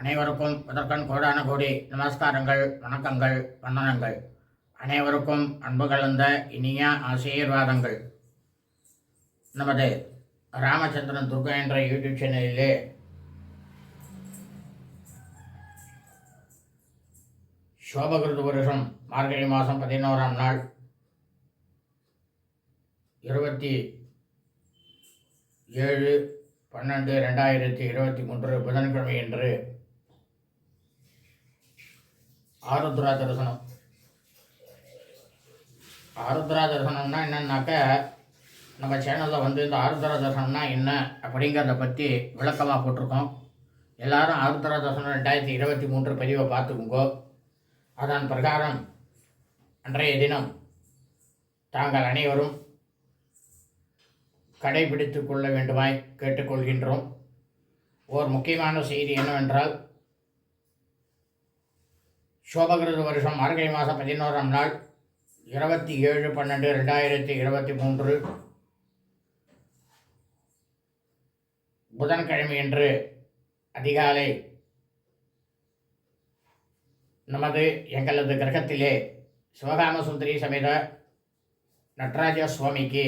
அனைவருக்கும் முதற்கண் கோடான கோடி நமஸ்காரங்கள் வணக்கங்கள் வந்தனங்கள். அனைவருக்கும் அன்பு கலந்த இனிய ஆசீர்வாதங்கள். நமது ராமச்சந்திரன் துர்கா என்ற யூடியூப் சேனலிலே சோபகிருது வருஷம் மார்கழி மாதம் பதினோராம் நாள் இருபத்தி ஏழு பன்னெண்டு ரெண்டாயிரத்தி இருபத்தி மூன்று புதன்கிழமை என்று ஆருத்ரா தரிசனம் ஆருத்ரா தரிசனம்னா என்னன்னாக்க நம்ம சேனலில் வந்து இந்த ஆருத்ரா தரிசனம்னா என்ன அப்படிங்கிறத பற்றி விளக்கமாக போட்டிருக்கோம். எல்லாரும் ஆருத்ரா தரிசனம் ரெண்டாயிரத்தி இருபத்தி மூன்று பதிவை பார்த்துக்குங்கோ. அதன் பிரகாரம். அன்றைய தினம் தாங்கள் அனைவரும் கடைபிடித்து கொள்ள வேண்டுமாய் கேட்டுக்கொள்கின்றோம். ஓர் முக்கியமான செய்தி என்னவென்றால் சோபகிருத வருஷம் மார்கழி மாதம் பதினோராம் நாள் இருபத்தி ஏழு பன்னெண்டு ரெண்டாயிரத்தி இருபத்தி மூன்று. புதன்கிழமையன்று அதிகாலை நமது எங்களது கிரகத்திலே சிவகாம சுந்தரி சமேத நடராஜ சுவாமிக்கு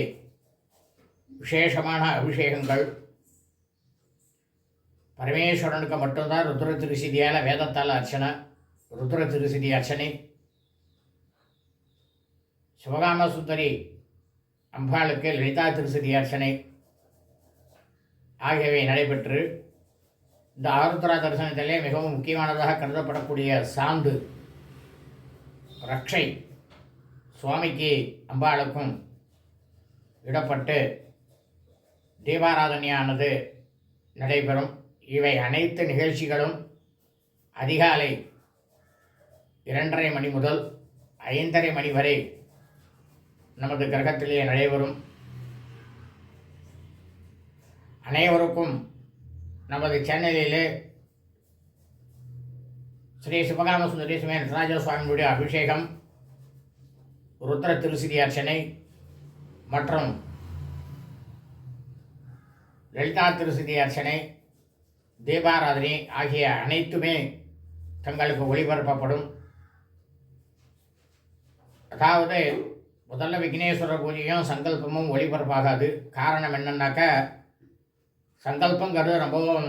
விசேஷமான அபிஷேகங்கள். பரமேஸ்வரனுக்கு மட்டும்தான் ருத்ர திருசிதியால் வேதத்தால் அர்ச்சனை. ருத்ர திருசிதி அர்ச்சனை சிவகாம சுந்தரி அம்பாளுக்கு லலிதா திருசிதி அர்ச்சனை ஆகியவை நடைபெற்று இந்த ஆருத்ரா தரிசனத்திலே மிகவும் முக்கியமானதாக கருதப்படக்கூடிய சாந்து ரக்ஷை சுவாமிக்கு அம்பாளுக்கும் இடப்பட்டு தீபாராதனையானது நடைபெறும். இவை அனைத்து நிகழ்ச்சிகளும் அதிகாலை இரண்டரை மணி முதல் ஐந்தரை மணி வரை நமது கிரகத்திலேயே நடைபெறும். அனைவருக்கும் நமது சேனலிலே ஸ்ரீ சிவகாம சுந்தரி சுமே நடராஜ சுவாமியுடைய அபிஷேகம் ருத்ர திருசிதி அர்ச்சனை மற்றும் லலிதா திருசிதி அர்ச்சனை தீபாராதனை ஆகிய அனைத்துமே தங்களுக்கு ஒளிபரப்பப்படும். அதாவது முதல்ல விக்னேஸ்வரர் பூஜையும் சங்கல்பமும் ஒளிபரப்பாகாது. காரணம் என்னன்னாக்க சங்கல்பங்கிறது ரொம்பவும்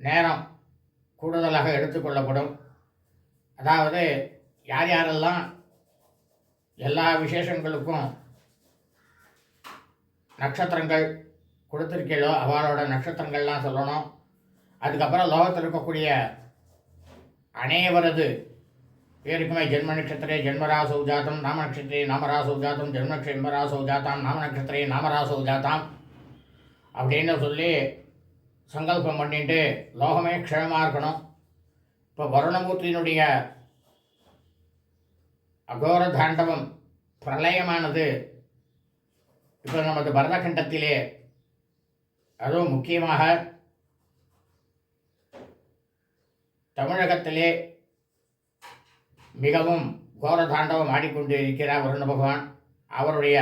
நேரம் கூடுதலாக எடுத்துக்கொள்ளப்படும் அதாவது யார் யாரெல்லாம் எல்லா விசேஷங்களுக்கும் நட்சத்திரங்கள் கொடுத்துருக்கீங்களோ அவளோட நட்சத்திரங்கள்லாம் சொல்லணும். அதுக்கப்புறம் லோகத்தில் இருக்கக்கூடிய அனைவரது பேருக்குமே ஜென்ம நட்சத்திரே ஜென்மராசௌ ஜாத்தம் நாம நட்சத்திரே நாமராசௌ ஜாத்தம் ஜென்ம ஜென்மராசௌ ஜாத்தாம் நாம நட்சத்திரே நாமராசௌ ஜாத்தாம் அப்படின்னு சொல்லி சங்கல்பம் பண்ணிட்டு லோகமே க்ஷேமமாக இருக்கணும். இப்போ வருணமூர்த்தியினுடைய அகோர தாண்டவம் பிரளயமானது. இப்போ நமது பரதகண்டத்திலே அதுவும் முக்கியமாக தமிழகத்திலே மிகவும் கோரதாண்டவம் ஆடிக்கொண்டு இருக்கிறார் வருண பகவான். அவருடைய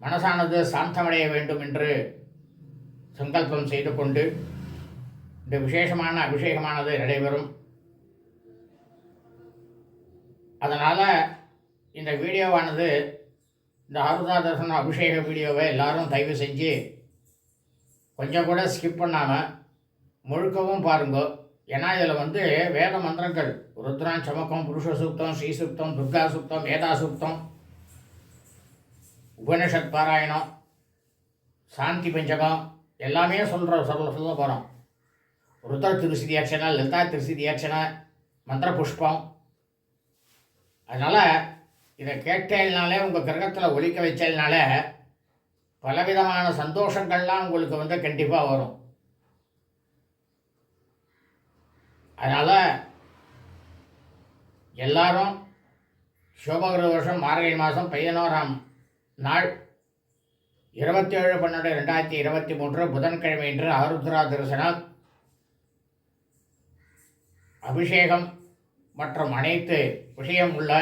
மனசானது சாந்தமடைய வேண்டும் என்று சங்கல்பம் செய்து கொண்டு இந்த விசேஷமான அபிஷேகமானது நடைபெறும். அதனால் இந்த வீடியோவானது இந்த ஆருதா தர்சன அபிஷேக வீடியோவை எல்லாரும் தயவு செஞ்சு கொஞ்சம் கூட ஸ்கிப் பண்ணாமல் முழுக்கவும் பாருங்கள் ஏன்னா இதில் வந்து வேத மந்திரங்கள். ருத்ரான் சமக்கம் புருஷ சூக்தம் ஸ்ரீ சூக்தம் துர்கா சூக்தம் வேதா சுப்தம் உபனிஷத் பாராயணம் சாந்தி பஞ்சகம் எல்லாமே சொல்கிற சொல்ல சொல்ல போகிறோம் ருத்ர திருசிதி அர்ச்சனை லலிதா திருசிதி அர்ச்சனை மந்திர புஷ்பம். அதனால் இதை கேட்டேனாலே உங்கள் கிரகத்தில் ஒழிக்க வச்சதுனால பலவிதமான சந்தோஷங்கள்லாம் உங்களுக்கு வந்து கண்டிப்பாக வரும். அதனால் எல்லாரும் சோபகிருத வருஷம் மார்கழி மாதம் பதினோராம் நாள் இருபத்தி ஏழு பன்னெண்டு ரெண்டாயிரத்தி இருபத்தி மூன்று புதன்கிழமை இன்று ஆருத்ரா தரிசனம். அபிஷேகம் மற்றும் அனைத்து விஷயம் உள்ள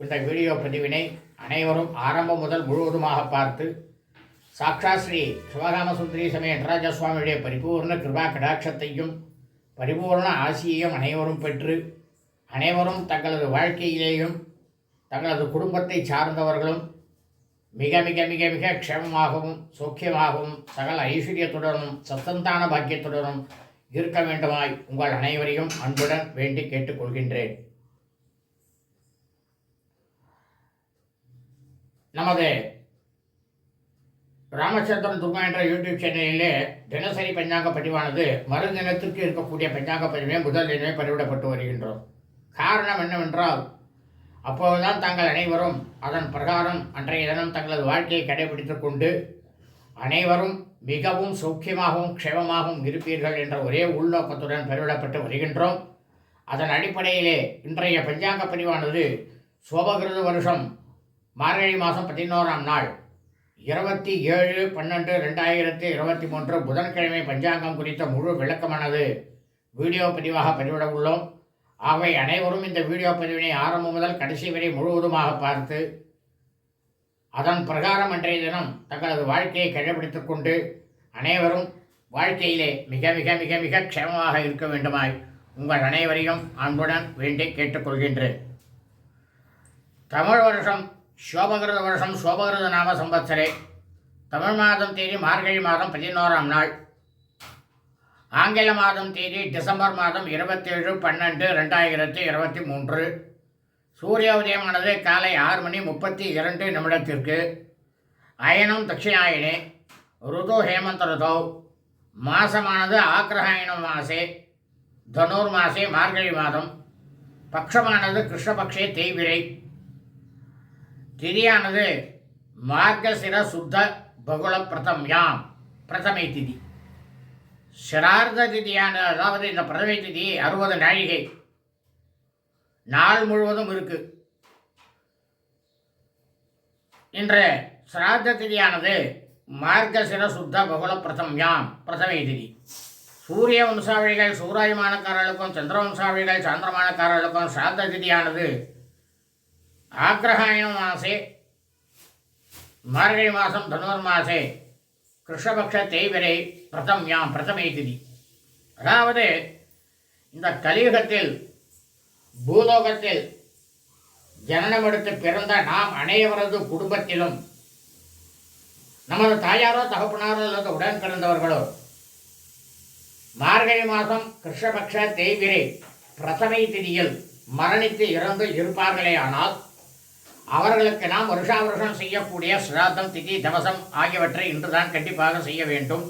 இந்த வீடியோ பதிவினை அனைவரும் ஆரம்பம் முதல் முழுவதுமாக பார்த்து சாக்ஷா ஸ்ரீ சிவகாமசுந்தரி சமய நடராஜ சுவாமியுடைய பரிபூர்ண கிருபா கடாட்சத்தையும் பரிபூர்ண ஆசியையும் அனைவரும் பெற்று அனைவரும் தங்களது வாழ்க்கையிலேயும் தங்களது குடும்பத்தை சார்ந்தவர்களும் மிக மிக மிக மிக க்ஷேமமாகவும் சௌக்கியமாகவும் சகல ஐஸ்வர்யத்துடனும் சத்தந்தான பாக்கியத்துடனும் இருக்க வேண்டுமாய் உங்கள் அனைவரையும் அன்புடன் வேண்டி கேட்டுக்கொள்கின்றேன். நமது ராமச்சந்திரன் துர்மா என்ற யூடியூப் சேனலிலே தினசரி பஞ்சாங்க பதிவானது மறுதினத்திற்கு இருக்கக்கூடிய பஞ்சாங்க பதிவே முதல் தினமே பதிவிடப்பட்டு வருகின்றோம். காரணம் என்னவென்றால் அப்போதுதான் தாங்கள் அனைவரும் அதன் பிரகாரம் அன்றைய தினம் தங்களது வாழ்க்கையை கடைபிடித்துக் கொண்டு அனைவரும் மிகவும் சௌக்கியமாகவும் க்ஷேமமாகவும் இருப்பீர்கள் என்ற ஒரே உள்நோக்கத்துடன் பெருவிடப்பட்டு வருகின்றோம். அதன் அடிப்படையிலே இன்றைய பஞ்சாங்க பதிவானது சோபகிருத வருஷம் மார்கழி மாதம் பதினோராம் நாள். இருபத்தி ஏழு பன்னெண்டு ரெண்டாயிரத்தி இருபத்தி மூன்று புதன்கிழமை பஞ்சாங்கம் குறித்த முழு விளக்கமானது. வீடியோ பதிவாக பதிவிட உள்ளோம். ஆகவே அனைவரும் இந்த வீடியோ பதிவினை ஆரம்பம் முதல் கடைசி வரை முழுவதுமாக பார்த்து அதன் பிரகாரம் அன்றைய தினம் தங்களது வாழ்க்கையை கடைபிடித்து கொண்டு அனைவரும் வாழ்க்கையிலே மிக மிக மிக மிக க்ஷேமமாக இருக்க வேண்டுமாய் உங்கள் அனைவரையும் அன்புடன் வேண்டி கேட்டுக்கொள்கின்றேன். தமிழ் வருஷம் சோபகிருத வருஷம் சோபகிருத நாம சம்பத்சரே தமிழ் மாதம் தேதி மார்கழி மாதம் பதினோராம் நாள். ஆங்கில மாதம் தேதி டிசம்பர் மாதம் இருபத்தேழு பன்னெண்டு ரெண்டாயிரத்தி இருபத்தி மூன்று. சூரிய உதயமானது காலை ஆறு மணி முப்பத்தி இரண்டு நிமிடத்திற்கு. அயனம் தட்சிணாயனே ருது ஹேமந்த ருதோ. மாசமானது ஆக்ரஹாயணம் மாசே தனுர் மாசே மார்கழி மாதம். பக்ஷமானது கிருஷ்ணபக்ஷே தேய்விரை திதியானது மார்கசிர சுத்த பகுல பிரதம்யாம். பிரதமை திதி. சிரார்த்த திதியான அதாவது இந்த பிரதமை திதி அறுபது நாழிகை. நாள் முழுவதும் இருக்கு. இன்று சிராத்த திதியானது மார்கசிர சுத்த பகுல பிரதம்யாம். பிரதமை திதி. சூரிய வம்சாவளிகள் சூராயமானக்காரர்களுக்கும் சந்திர வம்சாவளிகள் சாந்திரமானக்காரர்களுக்கும் சிராத திதியானது ஆக்ரஹாயண மாசே மார்கழி மாதம் தனுர் மாசே கிருஷ்ணபக்ஷ தேய்விரை பிரதம்யாம் பிரதமை திதி அதாவது இந்த கலியுகத்தில் பூலோகத்தில் ஜனனம் எடுத்து பிறந்த நாம் அனைவரது குடும்பத்திலும் நமது தாயாரோ தகப்பனாரோ அல்லது உடன் பிறந்தவர்களோ மார்கழி மாதம் கிருஷ்ணபக்ஷ தேய்விரை பிரதமை திதியில் மரணித்து இறந்து இருப்பார்களே ஆனால் அவர்களுக்கு நாம் வருஷா வருஷம் செய்யக்கூடிய சிராத்தம் திதி தவசம் ஆகியவற்றை இன்றுதான் கண்டிப்பாக செய்ய வேண்டும்.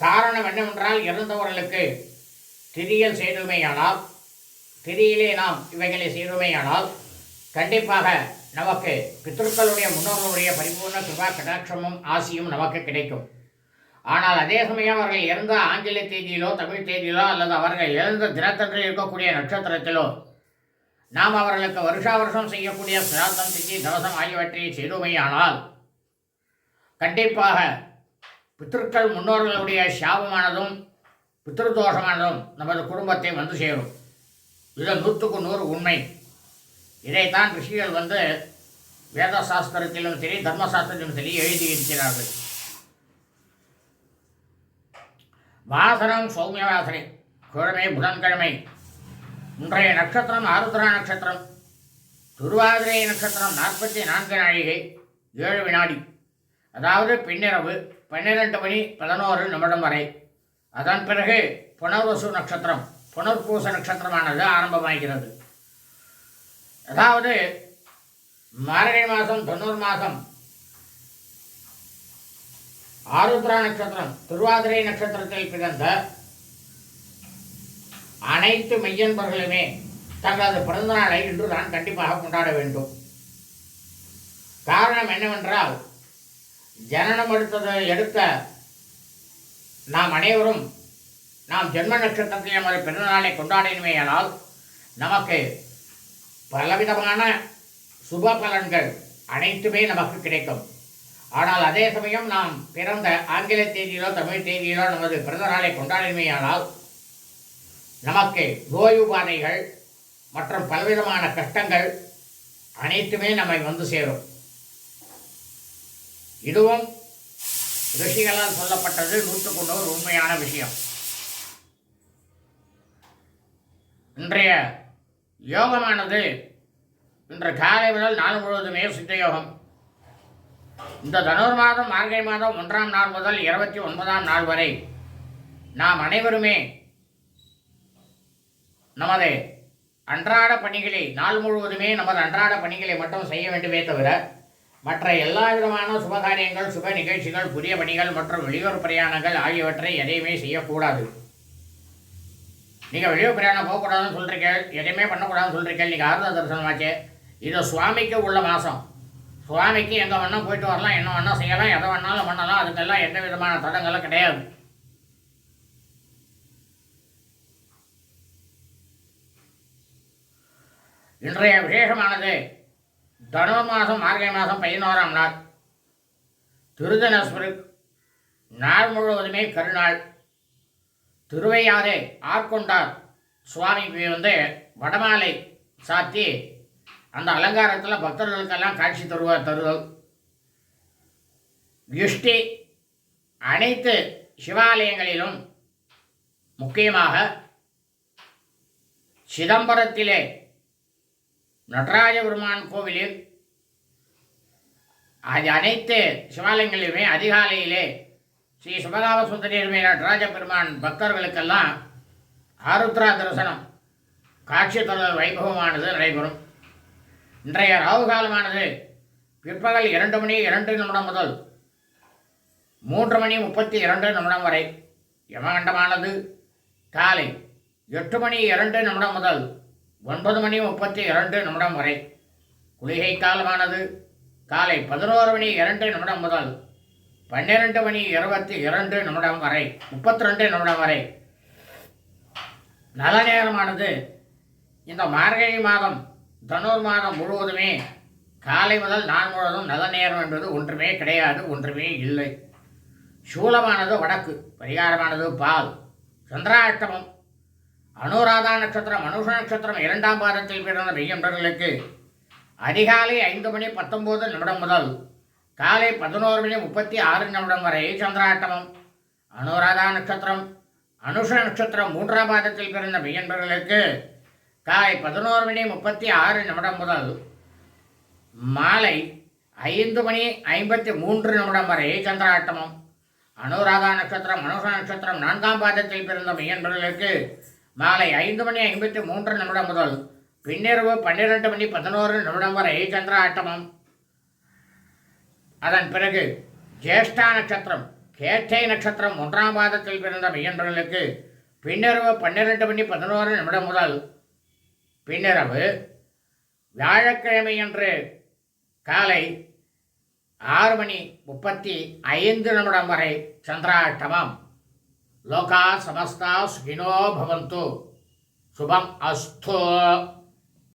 காரணம் என்னவென்றால் இறந்தவர்களுக்கு திதியில் செய்துமையானால் திதியிலே நாம் இவைகளை செய்துமையானால் கண்டிப்பாக நமக்கு பித்திருக்களுடைய முன்னோர்களுடைய பரிபூர்ண கிருபா கடாட்சமும் ஆசியும் நமக்கு கிடைக்கும். ஆனால் அதே சமயம் அவர்கள் இறந்த ஆங்கில தேதியிலோ தமிழ் தேதியிலோ அல்லது அவர்கள் இறந்த தினத்தன்று இருக்கக்கூடிய நட்சத்திரத்திலோ நாம் அவர்களுக்கு வருஷா வருஷம் செய்யக்கூடிய சிராத்தம் திதி தவசம் ஆகியவற்றை செய்துமையானால் கண்டிப்பாக பித்திருக்கள் முன்னோர்களுடைய சாபமானதும் பித்திருதோஷமானதும் நமது குடும்பத்தை வந்து சேரும். இது நூற்றுக்கு நூறு உண்மை. இதைத்தான் ரிஷிகள் வந்து வேத சாஸ்திரத்திலும் சரி தர்மசாஸ்திரத்திலும் சரி எழுதியிருக்கிறார்கள். வாசனம் சௌமியவாசனை கிழமை புதன்கிழமை இன்றைய நட்சத்திரம் ஆருத்ரா நட்சத்திரம். துருவாதிரை நட்சத்திரம் நாற்பத்தி நான்கு நாழிகை ஏழு வினாடி. அதாவது பின்னிரவு பன்னிரெண்டு மணி பதினோரு நிமிடம் வரை. அதன் பிறகு புனர்வசு நட்சத்திரம் புனர்பூச நட்சத்திரமானது ஆரம்பமாகிறது. அதாவது மார்கழி மாதம் தொண்ணூறு மாதம். ஆருத்ரா நட்சத்திரம் திருவாதிரை நட்சத்திரத்தில் பிறந்த அனைத்து மெய்யன்பர்களுமே தங்களது பிறந்த நாளை இன்று தான் கண்டிப்பாக கொண்டாட வேண்டும். காரணம் என்னவென்றால் ஜனனம் எடுத்ததை எடுத்த நாம் அனைவரும் நாம் ஜென்ம நட்சத்திரத்தில் நமது பிறந்தநாளை கொண்டாடினமேயானால் நமக்கு பலவிதமான சுப பலன்கள் அனைத்துமே நமக்கு கிடைக்கும். ஆனால் அதே சமயம் நாம் பிறந்த ஆங்கில தேதியிலோ தமிழ் தேதியிலோ நமது பிறந்த நாளை கொண்டாடினமேயானால் நமக்கு நோயுபாதைகள் மற்றும் பலவிதமான கஷ்டங்கள் அனைத்துமே நம்மை வந்து சேரும். இதுவும் ரிஷிகளால் சொல்லப்பட்டது நூற்றுக்கு ஒரு உண்மையான விஷயம். இன்றைய யோகமானது இன்று காலை முதல் நாள் முழுவதுமே சித்த யோகம். இந்த தனுர் மாதம் மார்கழி மாதம் ஒன்றாம் நாள் முதல் இருபத்தி ஒன்பதாம் நாள் வரை நாம் அனைவருமே நமது அன்றாட பணிகளை நாள் முழுவதுமே நமது அன்றாட பணிகளை மட்டும் செய்ய வேண்டுமே தவிர மற்ற எல்லா விதமான சுபகாரியங்கள் சுப நிகழ்ச்சிகள் புதிய பணிகள் மற்றும் வெளியூர் பிரயாணங்கள் ஆகியவற்றை எதையுமே செய்யக்கூடாது. நீங்கள் வெளியூர் பிரயாணம் போகக்கூடாதுன்னு சொல்கிறீங்க எதையுமே பண்ணக்கூடாதுன்னு சொல்கிறீங்க நீங்கள் தரிசனம் தரிசனமாச்சு. இது சுவாமிக்கு உள்ள மாதம் சுவாமிக்கு எங்கே வேணால் போயிட்டு வரலாம் என்ன வேணால் செய்யலாம் எதை வேணாலும் பண்ணலாம் அதுக்கெல்லாம் எந்த விதமான தடங்களும் கிடையாது. இன்றைய விசேஷமானது தனுர் மாதம் மார்கழி மாதம் பதினோராம் நாள். திருதனஸ்வரு நாள் முழுவதுமே கருநாள். திருவையாறு ஆட்கொண்டார் சுவாமிக்கு வந்து வடமாலை சாத்தி அந்த அலங்காரத்தில் பக்தர்களுக்கெல்லாம் காட்சி தருவார் தருதல். யுஷ்டி அனைத்து சிவாலயங்களிலும் முக்கியமாக சிதம்பரத்திலே நடராஜபெருமான் கோவிலில் அது அனைத்து சிவாலயங்களிலுமே அதிகாலையிலே ஸ்ரீ சுபதாப சுந்தரியர் நடராஜ பெருமான் பக்தர்களுக்கெல்லாம் ஆருத்ரா தரிசனம் காட்சி தருதல் வைபவமானது நடைபெறும். இன்றைய ராகு காலமானது பிற்பகல் இரண்டு மணி இரண்டு நிமிடம் முதல் மூன்று மணி முப்பத்தி இரண்டு நிமிடம் வரை யமகண்டமானது. காலை எட்டு மணி இரண்டு நிமிடம் முதல் ஒன்பது மணி முப்பத்தி இரண்டு நிமிடம் வரை. குளிகை காலமானது காலை பதினோரு மணி இரண்டு நிமிடம் முதல் பன்னிரண்டு மணி இருபத்தி இரண்டு நிமிடம் வரை முப்பத்தி ரெண்டு நிமிடம் வரை. நல்ல நேரமானது இந்த மார்கழி மாதம் தனூர் மாதம் முழுவதுமே காலை முதல் நான் முழுவதும் நல்ல நேரம் என்பது ஒன்றுமே கிடையாது ஒன்றுமே இல்லை. சூலமானது வடக்கு பரிகாரமானது பால். சந்திராஷ்டமம் அனுராதா நட்சத்திரம் மனுஷ நட்சத்திரம் இரண்டாம் பாதத்தில் பிறந்த மெய்யன்பர்களுக்கு அதிகாலை ஐந்து மணி பத்தொம்போது நிமிடம் முதல் காலை பதினோரு மணி முப்பத்தி ஆறு நிமிடம் வரை சந்திராட்டமம். அனுராதா நட்சத்திரம் அனுஷ நட்சத்திரம் மூன்றாம் பாதத்தில் பிறந்த மெய்யன்பர்களுக்கு காலை பதினோரு மணி முப்பத்தி ஆறு நிமிடம் முதல் மாலை ஐந்து மணி ஐம்பத்தி மூன்று நிமிடம் வரை சந்திராட்டமம். அனுராதா நட்சத்திரம் மனுஷ நட்சத்திரம் நான்காம் பாதத்தில் பிறந்த மெய்யன்பர்களுக்கு மாலை ஐந்து மணி ஐம்பத்தி மூன்று நிமிடம் முதல் பின்னிரவு பன்னிரெண்டு மணி பதினோரு நிமிடம் வரை சந்திராட்டமம் அதன் பிறகு ஜேஷ்டா நட்சத்திரம் கேட்டை நட்சத்திரம் ஒன்றாம் மாதத்தில் பிறந்த மெய்யன்பர்களுக்கு பின்னிரவு பன்னிரெண்டு மணி பதினோரு நிமிடம் முதல் பின்னிரவு வியாழக்கிழமை அன்று காலை ஆறு மணி முப்பத்தி ஐந்து நிமிடம் வரை சந்திராட்டமம் లోకా సమస్త సుఖినో భవంతు. శుభం అస్థో